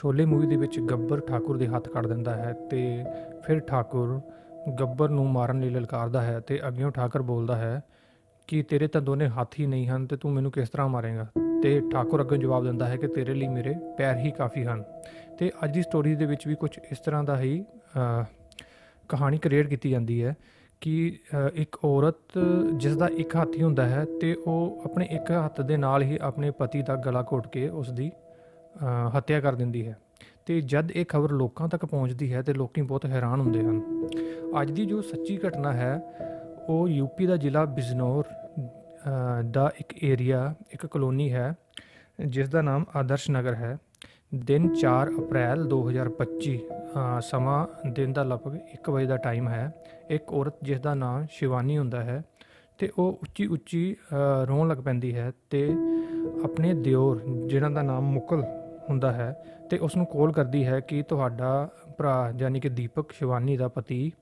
ਛੋਲੇ movie ਦੇ ਵਿੱਚ ਗੱਬਰ ਠਾਕੁਰ ਦੇ ਹੱਥ ਕੱਢ ਦਿੰਦਾ ਹੈ ਤੇ ਫਿਰ ਠਾਕੁਰ ਗੱਬਰ ਨੂੰ ਮਾਰਨ ਲਈ ਲਲਕਾਰਦਾ ਹੈ ਤੇ ਅੱਗਿਓਂ ਠਾਕੁਰ ਬੋਲਦਾ ਹੈ ਕਿ ਤੇਰੇ ਤਾਂ ਦੋਨੇ ਹੱਥ ਹੀ ਨਹੀਂ ਹਨ ਤੇ ਤੂੰ ਮੈਨੂੰ ਕਿਸ ਤਰ੍ਹਾਂ ਮਾਰੇਗਾ? ਤੇ ਠਾਕੁਰ ਅੱਗੇ ਜਵਾਬ ਦਿੰਦਾ ਹੈ ਕਿ ਤੇਰੇ ਲਈ ਮੇਰੇ ਪੈਰ ਹੀ ਕਾਫੀ ਹਨ। ਤੇ ਅੱਜ ਦੀ ਸਟੋਰੀ ਦੇ ਵਿੱਚ ਵੀ ਕੁਝ ਇਸ ਤਰ੍ਹਾਂ ਦਾ ਹੀ ਕਹਾਣੀ ਕ੍ਰੀਏਟ ਕੀਤੀ ਜਾਂਦੀ ਹੈ ਕਿ ਇੱਕ ਔਰਤ ਜਿਸ ਦਾ ਇੱਕ ਹੱਥ ਹੀ ਹੁੰਦਾ ਹੈ ਤੇ ਉਹ ਆਪਣੇ ਇੱਕ ਹੱਥ ਦੇ ਨਾਲ ਹੀ ਆਪਣੇ ਪਤੀ ਦਾ ਗਲਾ ਘੋਟ ਕੇ ਉਸ ਦੀ ਹੱਤਿਆ ਕਰ ਦਿੰਦੀ ਹੈ। ਤੇ ਜਦ ਇਹ ਖਬਰ ਲੋਕਾਂ ਤੱਕ ਪਹੁੰਚਦੀ ਹੈ ਤੇ ਲੋਕੀ ਬਹੁਤ ਹੈਰਾਨ ਹੁੰਦੇ ਹਨ। ਅੱਜ ਦੀ ਜੋ ਸੱਚੀ ਘਟਨਾ ਹੈ ਉਹ ਯੂਪੀ ਦਾ ਜ਼ਿਲ੍ਹਾ ਬਿਜਨੌਰ ਦਾ ਇੱਕ ਏਰੀਆ ਇੱਕ ਕਲੋਨੀ ਹੈ ਜਿਸ ਦਾ ਨਾਮ ਆਦਰਸ਼ ਨਗਰ ਹੈ। ਦਿਨ 4 ਅਪ੍ਰੈਲ 2025 ਅ, ਸਮਾਂ ਦਿਨ ਦਾ ਲਗਭਗ 1 ਵਜੇ ਦਾ ਟਾਈਮ ਹੈ। ਇੱਕ ਔਰਤ ਜਿਸ ਦਾ ਨਾਮ ਸ਼ਿਵਾਨੀ ਹੁੰਦਾ ਹੈ ਤੇ ਉਹ ਉੱਚੀ ਉੱਚੀ ਰੋਣ ਲੱਗ ਪੈਂਦੀ ਹੈ ਤੇ ਆਪਣੇ ਦਿਓਰ ਜਿਨ੍ਹਾਂ ਦਾ ਨਾਮ ਮੁਕਲ ਹੁੰਦਾ ਹੈ ਤੇ ਉਸ ਨੂੰ ਕਾਲ ਕਰਦੀ ਹੈ ਕਿ ਤੁਹਾਡਾ ਭਰਾ ਯਾਨੀ ਕਿ ਦੀਪਕ ਸ਼ਿਵਾਨੀ ਦਾ ਪਤੀ,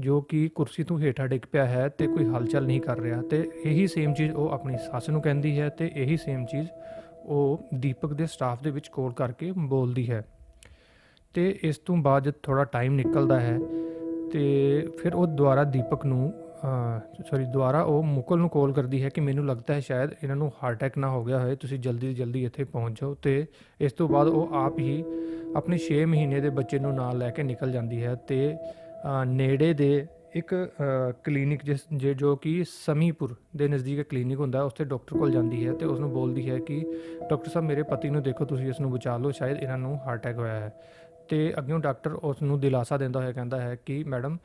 ਜੋ ਕਿ ਕੁਰਸੀ ਤੋਂ ਹੇਠਾਂ ਡਿੱਗ ਪਿਆ ਹੈ ਤੇ ਕੋਈ ਹਲਚਲ ਨਹੀਂ ਕਰ ਰਿਹਾ ਤੇ ਇਹੀ ਸੇਮ ਚੀਜ਼ ਉਹ ਆਪਣੀ ਸੱਸ ਨੂੰ ਕਹਿੰਦੀ ਹੈ ਤੇ ਇਹੀ ਸੇਮ ਚੀਜ਼ ਉਹ ਦੀਪਕ ਦੇ ਸਟਾਫ ਦੇ ਵਿੱਚ ਕਾਲ ਕਰਕੇ ਬੋਲਦੀ ਹੈ। ਤੇ ਇਸ ਤੋਂ ਬਾਅਦ ਜਦ ਥੋੜਾ ਟਾਈਮ ਨਿਕਲਦਾ ਹੈ ਤੇ ਫਿਰ ਉਹ ਦੁਬਾਰਾ ਦੀਪਕ ਨੂੰ ਸੌਰੀ ਦੁਬਾਰਾ ਉਹ ਮੁਕਲ ਨੂੰ ਕਾਲ ਕਰਦੀ ਹੈ ਕਿ ਮੈਨੂੰ ਲੱਗਦਾ ਹੈ ਸ਼ਾਇਦ ਇਹਨਾਂ ਨੂੰ ਹਾਰਟ ਅਟੈਕ ਨਾ ਹੋ ਗਿਆ ਹੋਏ, ਤੁਸੀਂ ਜਲਦੀ ਤੋਂ ਜਲਦੀ ਇੱਥੇ ਪਹੁੰਚ ਜਾਓ ਤੇ ਇਸ ਤੋਂ ਬਾਅਦ ਉਹ ਆਪ ਹੀ ਆਪਣੇ 6 ਮਹੀਨੇ ਦੇ ਬੱਚੇ ਨੂੰ ਨਾਲ ਲੈ ਕੇ ਨਿਕਲ ਜਾਂਦੀ ਹੈ ਤੇ ਨੇੜੇ ਦੇ ਇੱਕ ਕਲੀਨਿਕ ਜਿਸ, ਜੇ ਜੋ ਕਿ ਸਮੀਪੁਰ ਦੇ ਨਜ਼ਦੀਕ ਕਲੀਨਿਕ ਹੁੰਦਾ ਹੈ ਉੱਥੇ ਡਾਕਟਰ ਕੋਲ ਜਾਂਦੀ ਹੈ ਤੇ ਉਸ ਨੂੰ ਬੋਲਦੀ ਹੈ ਕਿ ਡਾਕਟਰ ਸਾਹਿਬ, ਮੇਰੇ ਪਤੀ ਨੂੰ ਦੇਖੋ, ਤੁਸੀਂ ਇਸ ਨੂੰ ਬਚਾ ਲਓ, ਸ਼ਾਇਦ ਇਹਨਾਂ ਨੂੰ ਹਾਰਟ ਅਟੈਕ ਹੋਇਆ ਹੈ। ਤੇ ਅੱਗਿਓਂ ਡਾਕਟਰ ਉਸ ਨੂੰ ਦਿਲਾਸਾ ਦਿੰਦਾ ਹੋਇਆ ਕਹਿੰਦਾ ਹੈ ਕਿ, ਮੈਡਮ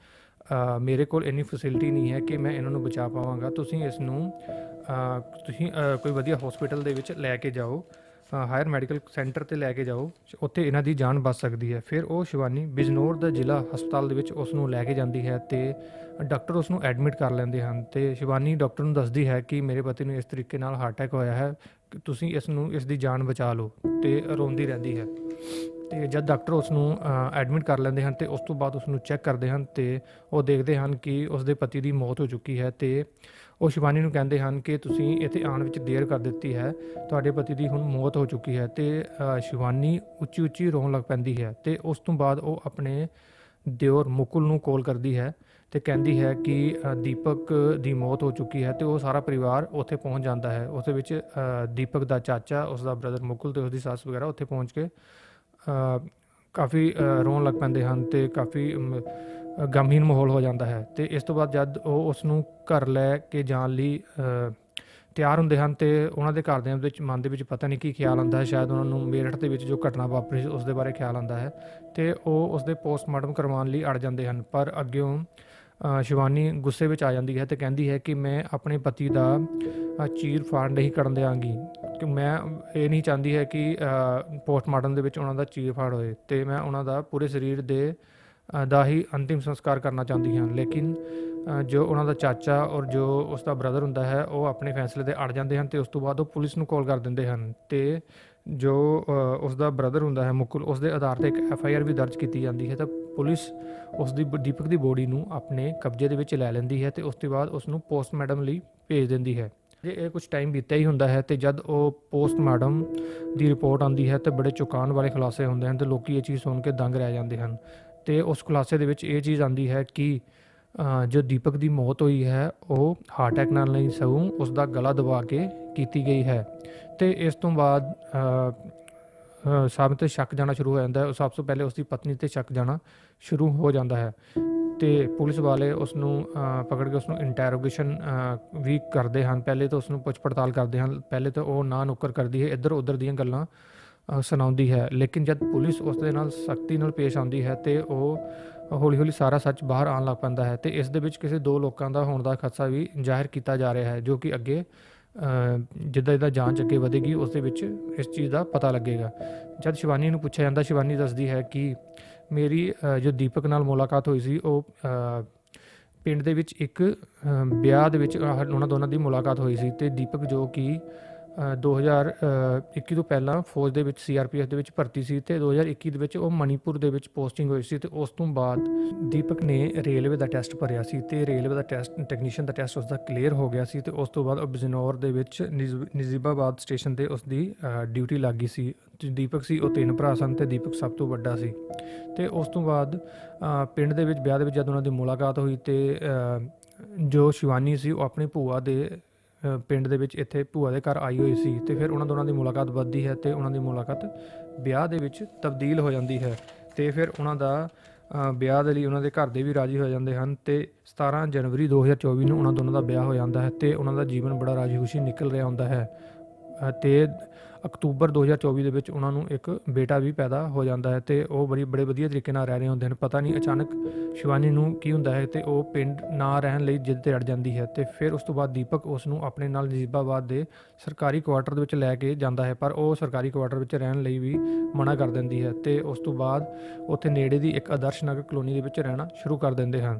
ਮੇਰੇ ਕੋਲ ਇੰਨੀ ਫੈਸਿਲਿਟੀ ਨਹੀਂ ਹੈ ਕਿ ਮੈਂ ਇਹਨਾਂ ਨੂੰ ਬਚਾ ਪਾਵਾਂਗਾ। ਤੁਸੀਂ ਇਸ ਨੂੰ ਤੁਸੀਂ ਕੋਈ ਵਧੀਆ ਹਸਪੀਟਲ ਦੇ ਵਿੱਚ ਲੈ ਕੇ ਜਾਓ ਹਾਇਰ ਮੈਡੀਕਲ ਸੈਂਟਰ ਤੇ ਲੈ ਕੇ ਜਾਓ, ਉੱਥੇ ਇਹਨਾਂ ਦੀ ਜਾਨ ਬਚ ਸਕਦੀ ਹੈ। ਫਿਰ ਉਹ ਸ਼ਿਵਾਨੀ ਬਿਜਨੌਰ ਦਾ ਜ਼ਿਲ੍ਹਾ ਹਸਪਤਾਲ ਦੇ ਵਿੱਚ ਉਸ ਨੂੰ ਲੈ ਕੇ ਜਾਂਦੀ ਹੈ ਤੇ ਡਾਕਟਰ ਉਸ ਨੂੰ ਐਡਮਿਟ ਕਰ ਲੈਂਦੇ ਹਨ ਤੇ ਸ਼ਿਵਾਨੀ ਡਾਕਟਰ ਨੂੰ ਦੱਸਦੀ ਹੈ ਕਿ ਮੇਰੇ ਪਤੀ ਨੂੰ ਇਸ ਤਰੀਕੇ ਨਾਲ ਹਾਰਟ ਅਟੈਕ ਹੋਇਆ ਹੈ ਕਿ ਤੁਸੀਂ ਇਸ ਨੂੰ ਇਸ ਦੀ ਜਾਨ ਬਚਾ ਲਓ ਤੇ ਰੋਂਦੀ ਰਹਿੰਦੀ ਹੈ। ਤੇ ਜਦ ਡਾਕਟਰ ਉਸ ਨੂੰ ਐਡਮਿਟ ਕਰ ਲੈਂਦੇ ਹਨ ਤੇ ਉਸ ਤੋਂ ਬਾਅਦ ਉਸ ਨੂੰ ਚੈੱਕ ਕਰਦੇ ਹਨ ਤੇ ਉਹ ਦੇਖਦੇ ਹਨ ਕਿ ਉਸ ਦੇ ਪਤੀ ਦੀ ਮੌਤ ਹੋ ਚੁੱਕੀ ਹੈ ਤੇ ਉਹ ਸ਼ਿਵਾਨੀ ਨੂੰ ਕਹਿੰਦੇ ਹਨ ਕਿ ਤੁਸੀਂ ਇੱਥੇ ਆਉਣ ਵਿੱਚ ਦੇਰ ਕਰ ਦਿੱਤੀ ਹੈ, ਤੁਹਾਡੇ ਪਤੀ ਦੀ ਹੁਣ ਮੌਤ ਹੋ ਚੁੱਕੀ ਹੈ ਤੇ ਸ਼ਿਵਾਨੀ ਉੱਚੀ ਉੱਚੀ ਰੋਣ ਲੱਗ ਪੈਂਦੀ ਹੈ ਤੇ ਉਸ ਤੋਂ ਬਾਅਦ ਉਹ ਆਪਣੇ ਦਿਓਰ ਮੁਕੁਲ ਨੂੰ ਕਾਲ ਕਰਦੀ ਹੈ ਤੇ ਕਹਿੰਦੀ ਹੈ ਕਿ ਦੀਪਕ ਦੀ ਮੌਤ ਹੋ ਚੁੱਕੀ ਹੈ ਤੇ ਉਹ ਸਾਰਾ ਪਰਿਵਾਰ ਉੱਥੇ ਪਹੁੰਚ ਜਾਂਦਾ ਹੈ, ਉਸ ਦੇ ਵਿੱਚ ਦੀਪਕ ਦਾ ਚਾਚਾ ਉਸ ਦਾ ਬ੍ਰਦਰ ਮੁਕੁਲ ਤੇ ਉਸ ਦੀ ਸੱਸ ਵਗੈਰਾ ਉੱਥੇ ਪਹੁੰਚ ਕੇ ਕਾਫੀ ਰੋਣ ਲੱਗ ਪੈਂਦੇ ਹਨ ਤੇ ਕਾਫੀ ਗਮਹੀਨ ਮਾਹੌਲ ਹੋ ਜਾਂਦਾ ਹੈ। ਤੇ ਇਸ ਤੋਂ ਬਾਅਦ ਜਦ ਉਹ ਉਸ ਨੂੰ ਘਰ ਲੈ ਕੇ ਜਾਣ ਲਈ ਤਿਆਰ ਹੁੰਦੇ ਹਨ ਤੇ ਉਹਨਾਂ ਦੇ ਘਰਦਿਆਂ ਦੇ ਵਿੱਚ ਮਨ ਦੇ ਵਿੱਚ ਪਤਾ ਨਹੀਂ ਕੀ ਖਿਆਲ ਆਉਂਦਾ ਹੈ ਸ਼ਾਇਦ ਉਹਨਾਂ ਨੂੰ ਮੇਰਠ ਦੇ ਵਿੱਚ ਜੋ ਘਟਨਾ ਵਾਪਰੀ ਸੀ ਉਸ ਦੇ ਬਾਰੇ ਖਿਆਲ ਆਉਂਦਾ ਹੈ ਤੇ ਉਹ ਉਸ ਦੇ ਪੋਸਟਮਾਰਟਮ ਕਰਵਾਉਣ ਲਈ ਅੜ ਜਾਂਦੇ ਹਨ। ਪਰ ਅੱਗਿਓਂ ਅ, ਸ਼ਿਵਾਨੀ ਗੁੱਸੇ ਵਿੱਚ ਆ ਜਾਂਦੀ ਹੈ ਤੇ ਕਹਿੰਦੀ ਹੈ ਕਿ ਮੈਂ ਆਪਣੇ ਪਤੀ ਦਾ ਚੀਰ ਫਾੜ ਨਹੀਂ ਕਰਨ ਦਿਆਂਗੀ। ਕਿ ਮੈਂ ਇਹ ਨਹੀਂ ਚਾਹੁੰਦੀ ਹੈ ਕਿ ਪੋਸਟਮਾਰਟਮ ਦੇ ਵਿੱਚ ਉਹਨਾਂ ਦਾ ਚੀਰ ਫਾੜ ਹੋਏ ਤੇ ਮੈਂ ਉਹਨਾਂ ਦਾ ਪੂਰੇ ਸਰੀਰ ਦੇ ਦਾ ਹੀ ਅੰਤਿਮ ਸੰਸਕਾਰ ਕਰਨਾ ਚਾਹੁੰਦੀ ਹਾਂ। ਲੇਕਿਨ ਜੋ ਉਹਨਾਂ ਦਾ ਚਾਚਾ ਔਰ ਜੋ ਉਸ ਦਾ ਬ੍ਰਦਰ ਹੁੰਦਾ ਹੈ ਉਹ ਆਪਣੇ ਫੈਸਲੇ ਤੇ ਅੜ ਜਾਂਦੇ ਹਨ ਤੇ ਉਸ ਤੋਂ ਬਾਅਦ ਉਹ ਪੁਲਿਸ ਨੂੰ ਕਾਲ ਕਰ ਦਿੰਦੇ ਹਨ ਤੇ ਜੋ ਅ, ਉਸ ਦਾ ਬ੍ਰਦਰ ਹੁੰਦਾ ਹੈ ਮੁਕੁਲ ਉਸ ਦੇ ਆਧਾਰ ਤੇ ਇੱਕ ਐਫ ਆਈ ਆਰ ਵੀ ਦਰਜ ਕੀਤੀ ਜਾਂਦੀ ਹੈ ਤਾਂ ਪੁਲਿਸ ਉਸ ਦੀ ਦੀਪਕ ਦੀ ਬੋਡੀ ਨੂੰ ਆਪਣੇ ਕਬਜ਼ੇ ਦੇ ਵਿੱਚ ਲੈ ਲੈਂਦੀ ਹੈ ਤੇ ਉਸ ਤੋਂ ਬਾਅਦ ਉਸ ਨੂੰ ਪੋਸਟਮਾਰਟਮ ਲਈ ਭੇਜ ਦਿੰਦੀ ਹੈ। ਜੇ ਇਹ ਕੁਝ ਟਾਈਮ ਬੀਤਿਆ ਹੀ ਹੁੰਦਾ ਹੈ ਤੇ ਜਦ ਉਹ ਪੋਸਟਮਾਰਟਮ ਦੀ ਰਿਪੋਰਟ ਆਉਂਦੀ ਹੈ ਤੇ ਬੜੇ ਚੁਕਾਨ ਵਾਲੇ ਖੁਲਾਸੇ ਹੁੰਦੇ ਹਨ ਤੇ ਲੋਕੀ ਇਹ ਚੀਜ਼ ਸੁਣ ਕੇ ਦੰਗ ਰਹਿ ਜਾਂਦੇ ਹਨ। ਤੇ ਉਸ ਖੁਲਾਸੇ ਦੇ ਵਿੱਚ ਇਹ ਚੀਜ਼ ਆਉਂਦੀ ਹੈ ਕਿ ਜੋ ਦੀਪਕ ਦੀ ਮੌਤ ਹੋਈ ਹੈ, ਉਹ ਹਾਰਟ ਅਟੈਕ ਨਾਲ ਨਹੀਂ, ਸਗੋਂ ਉਸ ਦਾ ਗਲਾ ਦਬਾ ਕੇ ਕੀਤੀ ਗਈ ਹੈ। ਤੇ ਇਸ ਤੋਂ ਬਾਅਦ ਸਭ ਤੇ ਸ਼ੱਕ ਜਾਣਾ ਸ਼ੁਰੂ ਹੋ ਜਾਂਦਾ ਹੈ। ਸਭ ਤੋਂ ਪਹਿਲੇ ਉਸ ਦੀ ਪਤਨੀ ਤੇ ਸ਼ੱਕ ਜਾਣਾ ਸ਼ੁਰੂ ਹੋ ਜਾਂਦਾ ਹੈ। ਤੇ ਪੁਲਿਸ ਵਾਲੇ ਉਸ ਨੂੰ ਪਕੜ ਕੇ ਉਸ ਨੂੰ ਇੰਟਰੋਗੇਸ਼ਨ ਵੀ ਕਰਦੇ ਹਨ। ਪਹਿਲੇ ਤਾਂ ਉਸ ਨੂੰ ਪੁੱਛ ਪੜਤਾਲ ਕਰਦੇ ਹਨ। ਪਹਿਲੇ ਤਾਂ ਉਹ ਨਾ ਨੁੱਕਰ ਕਰਦੀ ਹੈ ਇੱਧਰ ਉੱਧਰ ਦੀਆਂ ਗੱਲਾਂ ਸੁਣਾਉਂਦੀ ਹੈ। ਲੇਕਿਨ ਜਦ ਪੁਲਿਸ ਉਸ ਦੇ ਨਾਲ ਸਖਤੀ ਨਾਲ ਪੇਸ਼ ਆਉਂਦੀ ਹੈ ਤੇ ਉਹ ਹੌਲੀ ਹੌਲੀ ਸਾਰਾ ਸੱਚ ਬਾਹਰ ਆਉਣ ਲੱਗ ਪੈਂਦਾ ਹੈ ਤੇ ਇਸ ਦੇ ਵਿੱਚ ਕਿਸੇ ਦੋ ਲੋਕਾਂ ਦਾ ਹੋਣ ਦਾ ਖਦਸ਼ਾ ਵੀ ਜ਼ਾਹਿਰ ਕੀਤਾ ਜਾ ਰਿਹਾ ਹੈ, ਜੋ ਕਿ ਅੱਗੇ ਜਿੱਦਾਂ ਜਿੱਦਾਂ ਜਾਂਚ ਅੱਗੇ ਵਧੇਗੀ, ਉਸ ਦੇ ਵਿੱਚ ਇਸ ਚੀਜ਼ ਦਾ ਪਤਾ ਲੱਗੇਗਾ। ਜਦ ਸ਼ਿਵਾਨੀ ਨੂੰ ਪੁੱਛਿਆ ਜਾਂਦਾ, ਸ਼ਿਵਾਨੀ ਦੱਸਦੀ ਹੈ ਕਿ ਮੇਰੀ ਜੋ ਦੀਪਕ ਨਾਲ ਮੁਲਾਕਾਤ ਹੋਈ ਸੀ, ਉਹ ਪਿੰਡ ਦੇ ਵਿੱਚ ਇੱਕ ਵਿਆਹ ਦੇ ਵਿੱਚ ਉਹਨਾਂ ਦੋਨਾਂ ਦੀ ਮੁਲਾਕਾਤ ਹੋਈ ਸੀ ਤੇ ਦੀਪਕ ਜੋ ਕਿ 2021 ਤੋਂ ਪਹਿਲਾਂ ਫੌਜ ਦੇ ਵਿੱਚ ਸੀਆਰਪੀਐਫ ਦੇ ਵਿੱਚ ਭਰਤੀ ਸੀ ਤੇ 2021 ਦੇ ਵਿੱਚ ਉਹ ਮਣੀਪੁਰ ਦੇ ਵਿੱਚ ਪੋਸਟਿੰਗ ਹੋਈ ਸੀ ਤੇ ਉਸ ਤੋਂ ਬਾਅਦ ਦੀਪਕ ਨੇ ਰੇਲਵੇ ਦਾ ਟੈਸਟ ਭਰਿਆ ਸੀ ਤੇ ਰੇਲਵੇ ਦਾ ਟੈਸਟ, ਟੈਕਨੀਸ਼ੀਅਨ ਦਾ ਟੈਸਟ ਉਸ ਦਾ ਕਲੀਅਰ ਹੋ ਗਿਆ ਸੀ ਤੇ ਉਸ ਤੋਂ ਬਾਅਦ ਉਹ ਬਿਜਨੌਰ ਦੇ ਵਿੱਚ ਨਿਜ਼- ਨਜ਼ੀਬਾਬਾਦ ਸਟੇਸ਼ਨ ਤੇ ਉਸ ਦੀ ਡਿਊਟੀ ਲੱਗ ਗਈ ਸੀ। ਤੇ ਦੀਪਕ ਸੀ, ਉਹ ਤਿੰਨ ਭਰਾ ਸਨ ਤੇ ਦੀਪਕ ਸਭ ਤੋਂ ਵੱਡਾ ਸੀ। ਤੇ ਉਸ ਤੋਂ ਬਾਅਦ ਪਿੰਡ ਦੇ ਵਿੱਚ, ਵਿਆਹ ਦੇ ਵਿੱਚ ਜਦ ਉਹਨਾਂ ਦੀ ਮੁਲਾਕਾਤ ਹੋਈ ਤੇ ਜੋ ਸ਼ਿਵਾਨੀ ਸੀ ਉਹ ਆਪਣੀ ਭੂਆ ਦੇ ਪਿੰਡ ਦੇ ਵਿੱਚ ਇੱਥੇ ਭੂਆ ਦੇ ਘਰ ਆਈ ਹੋਈ ਸੀ ਤੇ ਫਿਰ ਉਹਨਾਂ ਦੋਨਾਂ ਦੀ ਮੁਲਾਕਾਤ ਵੱਧਦੀ ਹੈ ਤੇ ਉਹਨਾਂ ਦੀ ਮੁਲਾਕਾਤ ਵਿਆਹ ਦੇ ਵਿੱਚ ਤਬਦੀਲ ਹੋ ਜਾਂਦੀ ਹੈ ਤੇ ਫਿਰ ਉਹਨਾਂ ਦਾ ਵਿਆਹ ਦੇ ਲਈ ਉਹਨਾਂ ਦੇ ਘਰ ਦੇ ਵੀ ਰਾਜੀ ਹੋ ਜਾਂਦੇ ਹਨ ਤੇ 17 ਜਨਵਰੀ 2024 ਨੂੰ ਉਹਨਾਂ ਦੋਨਾਂ ਦਾ ਵਿਆਹ ਹੋ ਜਾਂਦਾ ਹੈ ਤੇ ਉਹਨਾਂ ਦਾ ਜੀਵਨ ਬੜਾ ਰਾਜੀ ਖੁਸ਼ੀ ਨਿਕਲ ਰਿਹਾ ਹੁੰਦਾ ਹੈ। ਅ, ਤੇ ਅਕਤੂਬਰ 2024 ਦੇ ਵਿੱਚ ਉਹਨਾਂ ਨੂੰ ਇੱਕ ਬੇਟਾ ਵੀ ਪੈਦਾ ਹੋ ਜਾਂਦਾ ਹੈ ਤੇ ਉਹ ਬੜੀ, ਬੜੇ ਵਧੀਆ ਤਰੀਕੇ ਨਾਲ ਰਹਿ ਰਹੇ ਹੁੰਦੇ ਹਨ। ਪਤਾ ਨਹੀਂ ਅਚਾਨਕ ਸ਼ਿਵਾਨੀ ਨੂੰ ਕੀ ਹੁੰਦਾ ਹੈ ਤੇ ਉਹ ਪਿੰਡ ਨਾ ਰਹਿਣ ਲਈ ਜਿੱਦ ਤੇ ਅੜ ਜਾਂਦੀ ਹੈ ਤੇ ਫਿਰ ਉਸ ਤੋਂ ਬਾਅਦ ਦੀਪਕ ਉਸ ਨੂੰ ਆਪਣੇ ਨਾਲ ਨਜੀਬਾਬਾਦ ਦੇ ਸਰਕਾਰੀ ਕੁਆਟਰ ਦੇ ਵਿੱਚ ਲੈ ਕੇ ਜਾਂਦਾ ਹੈ, ਪਰ ਉਹ ਸਰਕਾਰੀ ਕੁਆਟਰ ਵਿੱਚ ਰਹਿਣ ਲਈ ਵੀ ਮਨਾ ਕਰ ਦਿੰਦੀ ਹੈ ਤੇ ਉਸ ਤੋਂ ਬਾਅਦ ਉੱਥੇ ਨੇੜੇ ਦੀ ਇੱਕ ਆਦਰਸ਼ ਨਗਰ ਕਲੋਨੀ ਦੇ ਵਿੱਚ ਰਹਿਣਾ ਸ਼ੁਰੂ ਕਰ ਦਿੰਦੇ ਹਨ।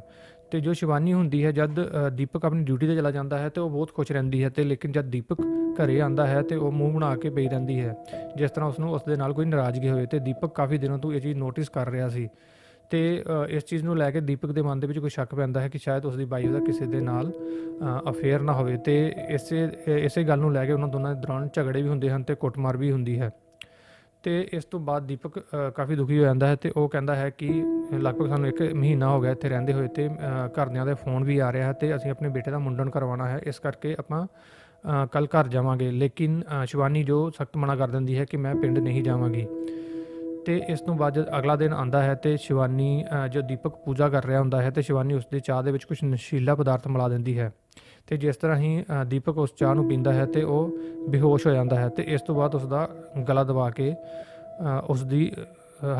ਤੇ ਜੋ ਸ਼ਿਵਾਨੀ ਹੁੰਦੀ ਹੈ, ਜਦ ਦੀਪਕ ਆਪਣੀ ਡਿਊਟੀ ਤੇ ਚਲਾ ਜਾਂਦਾ ਹੈ ਤੇ ਉਹ ਬਹੁਤ ਖੁਸ਼ ਰਹਿੰਦੀ ਹੈ ਤੇ ਲੇਕਿਨ ਜਦ ਦੀਪਕ ਘਰੇ ਆਂਦਾ ਹੈ ਤੇ ਉਹ ਮੂੰਹ ਬਣਾ ਕੇ ਪਈ ਰਹਿੰਦੀ ਹੈ। ਜਿਸ ਤਰ੍ਹਾਂ ਉਸ ਨੂੰ ਉਸ ਦੇ ਨਾਲ ਕੋਈ ਨਾਰਾਜ਼ਗੀ ਹੋਵੇ ਤੇ ਦੀਪਕ ਕਾਫੀ ਦਿਨਾਂ ਤੋਂ ਇਹ ਚੀਜ਼ ਨੋਟਿਸ ਕਰ ਰਿਹਾ ਸੀ। ਤੇ ਇਸ ਚੀਜ਼ ਨੂੰ ਲੈ ਕੇ ਦੀਪਕ ਦੇ ਮਨ ਦੇ ਵਿੱਚ ਕੋਈ ਸ਼ੱਕ ਪੈਂਦਾ ਹੈ ਕਿ ਸ਼ਾਇਦ ਉਸ ਦੀ ਬਾਈ ਦਾ ਕਿਸੇ ਦੇ ਨਾਲ ਅਫੇਅਰ ਨਾ ਹੋਵੇ ਤੇ ਇਸੇ ਇਸੇ ਗੱਲ ਨੂੰ ਲੈ ਕੇ ਉਹਨਾਂ ਦੋਨਾਂ ਦੇ ਦੌਰਾਨ ਝਗੜੇ ਵੀ ਹੁੰਦੇ ਹਨ ਤੇ ਕੁੱਟਮਾਰ ਵੀ ਹੁੰਦੀ ਹੈ। ਤੇ ਇਸ ਤੋਂ ਬਾਅਦ ਦੀਪਕ ਕਾਫੀ ਦੁਖੀ ਹੋ ਜਾਂਦਾ ਹੈ ਤੇ ਉਹ ਕਹਿੰਦਾ ਹੈ ਕਿ ਲਗਭਗ ਸਾਨੂੰ ਇੱਕ ਮਹੀਨਾ ਹੋ ਗਿਆ ਇੱਥੇ ਰਹਿੰਦੇ ਹੋਏ ਤੇ ਘਰਦਿਆਂ ਦੇ ਫੋਨ ਵੀ ਆ ਰਿਹਾ ਹੈ ਤੇ ਅਸੀਂ ਆਪਣੇ ਬੇਟੇ ਦਾ ਮੁੰਡਨ ਕਰਵਾਉਣਾ ਹੈ। ਇਸ ਕਰਕੇ ਆਪਾਂ ਕੱਲ ਘਰ ਜਾਵਾਂਗੇ। ਲੇਕਿਨ ਸ਼ਿਵਾਨੀ ਜੋ ਸਖਤ ਮਨਾ ਕਰ ਦਿੰਦੀ ਹੈ ਕਿ ਮੈਂ ਪਿੰਡ ਨਹੀਂ ਜਾਵਾਂਗੀ। ਤੇ ਇਸ ਤੋਂ ਬਾਅਦ ਜਦ ਅਗਲਾ ਦਿਨ ਆਂਦਾ ਹੈ ਤੇ ਸ਼ਿਵਾਨੀ ਜੋ ਦੀਪਕ ਪੂਜਾ ਕਰ ਰਿਹਾ ਹੁੰਦਾ ਹੈ ਤੇ ਸ਼ਿਵਾਨੀ ਉਸ ਦੇ ਚਾਹ ਦੇ ਵਿੱਚ ਕੁਝ ਨਸ਼ੀਲਾ ਪਦਾਰਥ ਮਿਲਾ ਦਿੰਦੀ ਹੈ। ਤੇ ਜਿਸ ਤਰ੍ਹਾਂ ਹੀ ਦੀਪਕ ਉਸ ਚਾਹ ਨੂੰ ਪੀਂਦਾ ਹੈ ਤੇ ਉਹ ਬੇਹੋਸ਼ ਹੋ ਜਾਂਦਾ ਹੈ ਤੇ ਇਸ ਤੋਂ ਬਾਅਦ ਉਸ ਦਾ ਗਲਾ ਦਬਾ ਕੇ ਅ, ਉਸ ਦੀ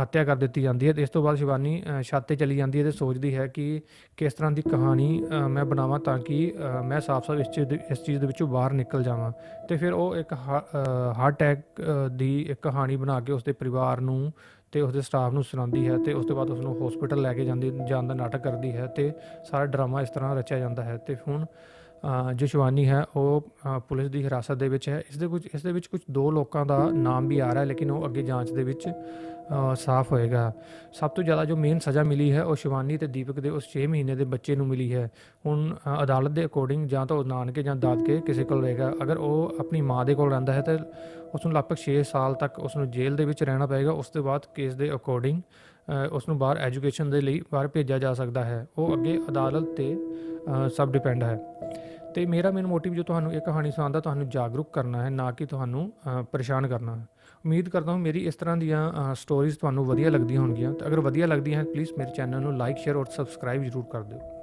ਹੱਤਿਆ ਕਰ ਦਿੱਤੀ ਜਾਂਦੀ ਹੈ ਤੇ ਇਸ ਤੋਂ ਬਾਅਦ ਸ਼ਿਵਾਨੀ ਛੱਤ ਤੇ ਚਲੀ ਜਾਂਦੀ ਹੈ ਤੇ ਸੋਚਦੀ ਹੈ ਕਿ ਕਿਸ ਤਰ੍ਹਾਂ ਦੀ ਕਹਾਣੀ ਮੈਂ ਬਣਾਵਾਂ ਤਾਂ ਕਿ ਮੈਂ ਸਾਫ਼-ਸਾਫ਼ ਇਸ ਚੀਜ਼ ਦੇ- ਇਸ ਚੀਜ਼ ਦੇ ਵਿੱਚੋਂ ਬਾਹਰ ਨਿਕਲ ਜਾਵਾਂ। ਤੇ ਫਿਰ ਉਹ ਇੱਕ ਹਾਰਟ ਅਟੈਕ ਦੀ ਇੱਕ ਕਹਾਣੀ ਬਣਾ ਕੇ ਉਸਦੇ ਪਰਿਵਾਰ ਨੂੰ ਤੇ ਉਸਦੇ ਸਟਾਫ ਨੂੰ ਸੁਣਾਉਂਦੀ ਹੈ ਤੇ ਉਸ ਤੋਂ ਬਾਅਦ ਉਸ ਨੂੰ ਹਸਪੀਟਲ ਲੈ ਕੇ ਜਾਂਦੀ, ਜਾਣ ਦਾ ਨਾਟਕ ਕਰਦੀ ਹੈ ਤੇ ਸਾਰਾ ਡਰਾਮਾ ਇਸ ਤਰ੍ਹਾਂ ਰਚਿਆ ਜਾਂਦਾ ਹੈ। ਤੇ ਹੁਣ ਜੋ ਸ਼ਿਵਾਨੀ ਹੈ ਉਹ ਪੁਲਿਸ ਦੀ ਹਿਰਾਸਤ ਦੇ ਵਿੱਚ ਹੈ। ਇਸ ਦੇ ਕੁਝ, ਇਸ ਦੇ ਵਿੱਚ ਕੁਝ ਦੋ ਲੋਕਾਂ ਦਾ ਨਾਮ ਵੀ ਆ ਰਿਹਾ ਹੈ ਲੇਕਿਨ ਉਹ ਅੱਗੇ ਜਾਂਚ ਦੇ ਵਿੱਚ ਸਾਫ਼ ਹੋਏਗਾ। ਸਭ ਤੋਂ ਜ਼ਿਆਦਾ ਜੋ ਮੇਨ ਸਜ਼ਾ ਮਿਲੀ ਹੈ ਉਹ ਸ਼ਿਵਾਨੀ ਤੇ ਦੀਪਕ ਦੇ ਉਸ 6 ਮਹੀਨੇ ਦੇ ਬੱਚੇ ਨੂੰ ਮਿਲੀ ਹੈ। ਹੁਣ ਅਦਾਲਤ ਦੇ ਅਕੋਰਡਿੰਗ ਜਾਂ ਤਾਂ ਉਹ ਨਾਨਕੇ ਜਾਂ ਦਾਦਕੇ ਕਿਸੇ ਕੋਲ ਰਹੇਗਾ। ਅਗਰ ਉਹ ਆਪਣੀ ਮਾਂ ਦੇ ਕੋਲ ਰਹਿੰਦਾ ਹੈ ਤਾਂ ਉਸ ਨੂੰ ਲਗਭਗ 6 ਸਾਲ ਤੱਕ ਉਸ ਨੂੰ ਜੇਲ੍ਹ ਦੇ ਵਿੱਚ ਰਹਿਣਾ ਪਏਗਾ। ਉਸ ਤੋਂ ਬਾਅਦ ਕੇਸ ਦੇ ਅਕੋਰਡਿੰਗ ਉਸ ਨੂੰ ਬਾਹਰ ਐਜੂਕੇਸ਼ਨ ਦੇ ਲਈ ਬਾਹਰ ਭੇਜਿਆ ਜਾ ਸਕਦਾ ਹੈ। ਉਹ ਅੱਗੇ ਅਦਾਲਤ ਤੇ ਸਭ ਡਿਪੈਂਡ ਹੈ। ਤੇ ਮੇਰਾ ਮੇਨ ਮੋਟਿਵ ਜੋ ਤੁਹਾਨੂੰ ਇਹ ਕਹਾਣੀ ਸੁਣਾਉਂਦਾ ਤੁਹਾਨੂੰ ਜਾਗਰੂਕ ਕਰਨਾ ਹੈ, ਨਾ ਕਿ ਤੁਹਾਨੂੰ ਪਰੇਸ਼ਾਨ ਕਰਨਾ ਹੈ। ਉਮੀਦ ਕਰਦਾ ਹਾਂ ਮੇਰੀ ਇਸ ਤਰ੍ਹਾਂ ਦੀਆਂ ਸਟੋਰੀਜ਼ ਤੁਹਾਨੂੰ ਵਧੀਆ ਲੱਗਦੀਆਂ ਹੋਣਗੀਆਂ। ਤੇ ਅਗਰ ਵਧੀਆ ਲੱਗਦੀਆਂ ਹੈ ਪਲੀਜ਼ ਮੇਰੇ ਚੈਨਲ ਨੂੰ ਲਾਈਕ ਸ਼ੇਅਰ ਔਰ ਸਬਸਕ੍ਰਾਈਬ ਜ਼ਰੂਰ ਕਰ ਦਿਓ।